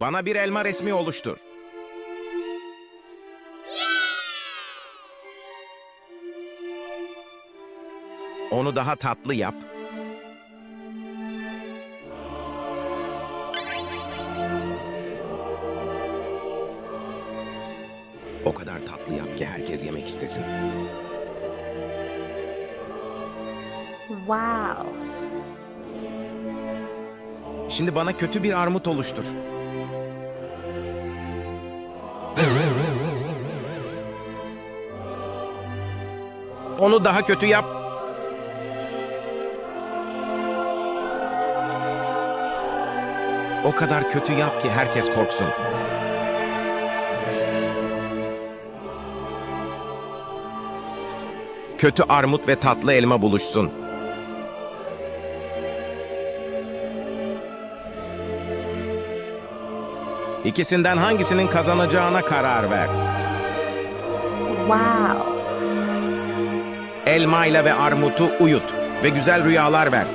Bana bir elma resmi oluştur. Onu daha tatlı yap. O kadar tatlı yap ki herkes yemek istesin. Wow. Şimdi bana kötü bir armut oluştur. Onu daha kötü yap. O kadar kötü yap ki herkes korksun. Kötü armut ve tatlı elma buluşsun. İkisinden hangisinin kazanacağına karar ver. Wow. Elmayla ve armutu uyut ve güzel rüyalar ver.